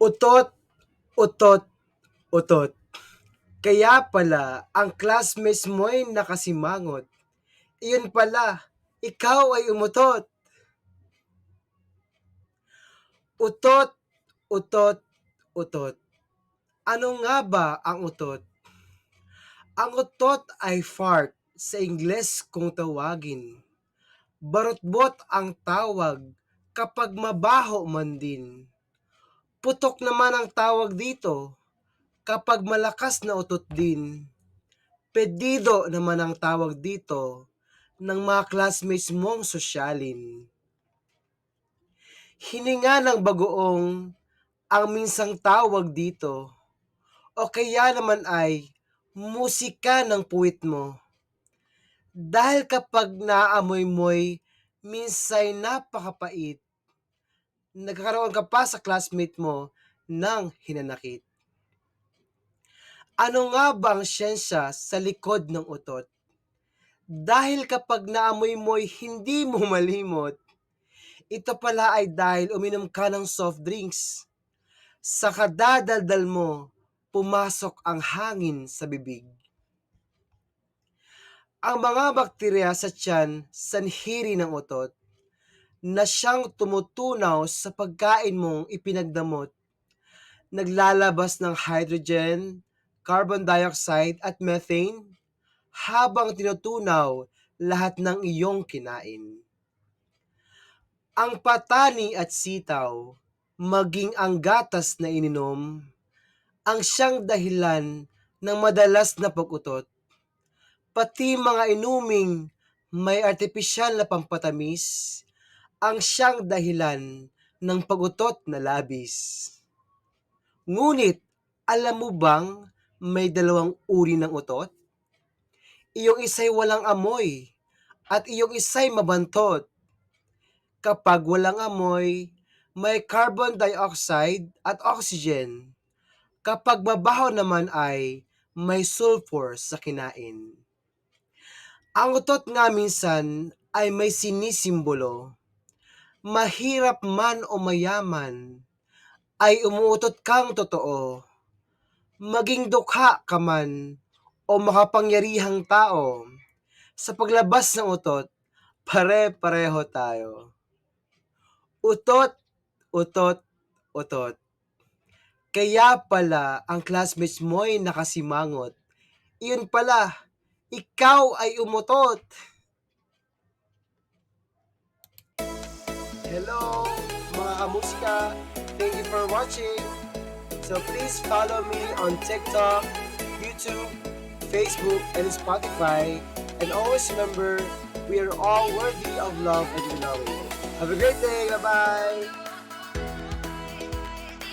Utot, utot, utot. Kaya pala ang classmates mo'y nakasimangot. Iyon pala, ikaw ay umutot. Utot, utot, utot. Ano nga ba ang utot? Ang utot ay fart sa Ingles kung tawagin. Barotbot ang tawag kapag mabaho man din. Putok naman ang tawag dito kapag malakas na utot din. Pedido naman ang tawag dito ng mga classmates mong sosyalin. Hininga ng bagoong ang minsang tawag dito o kaya naman ay musika ng puwit mo. Dahil kapag naamoy mo'y minsay napakapait, nagkakaroon ka pa sa classmate mo ng hinanakit. Ano nga ba ang siyensya sa likod ng utot? Dahil kapag naamoy mo'y hindi mo malimot, ito pala ay dahil uminom ka ng soft drinks. Sa kadadaldal mo, pumasok ang hangin sa bibig. Ang mga bakterya sa tiyan sanhiri ng utot na siyang tumutunaw sa pagkain mong ipinagdamot. Naglalabas ng hydrogen, carbon dioxide at methane habang tinutunaw lahat ng iyong kinain. Ang patani at sitaw, maging ang gatas na ininom, ang siyang dahilan ng madalas na pag-utot. Pati mga inuming may artipisyal na pampatamis, ang siyang dahilan ng pagutot na labis. Ngunit, alam mo bang may dalawang uri ng utot? Iyong isa'y walang amoy at iyong isa'y mabantot. Kapag walang amoy, may carbon dioxide at oxygen. Kapag mabaho naman ay may sulfur sa kinain. Ang utot nga minsan ay may sinisimbolo. Mahirap man o mayaman, ay umuutot kang totoo. Maging dukha ka man o makapangyarihang tao, sa paglabas ng utot, pare-pareho tayo. Utot, utot, utot. Kaya pala ang classmates mo'y nakasimangot. Iyon pala, ikaw ay umutot. Hello, mga kamuska. Thank you for watching. So please follow me on TikTok, YouTube, Facebook, and Spotify. And always remember, we are all worthy of love and belonging. Have a great day. Bye-bye.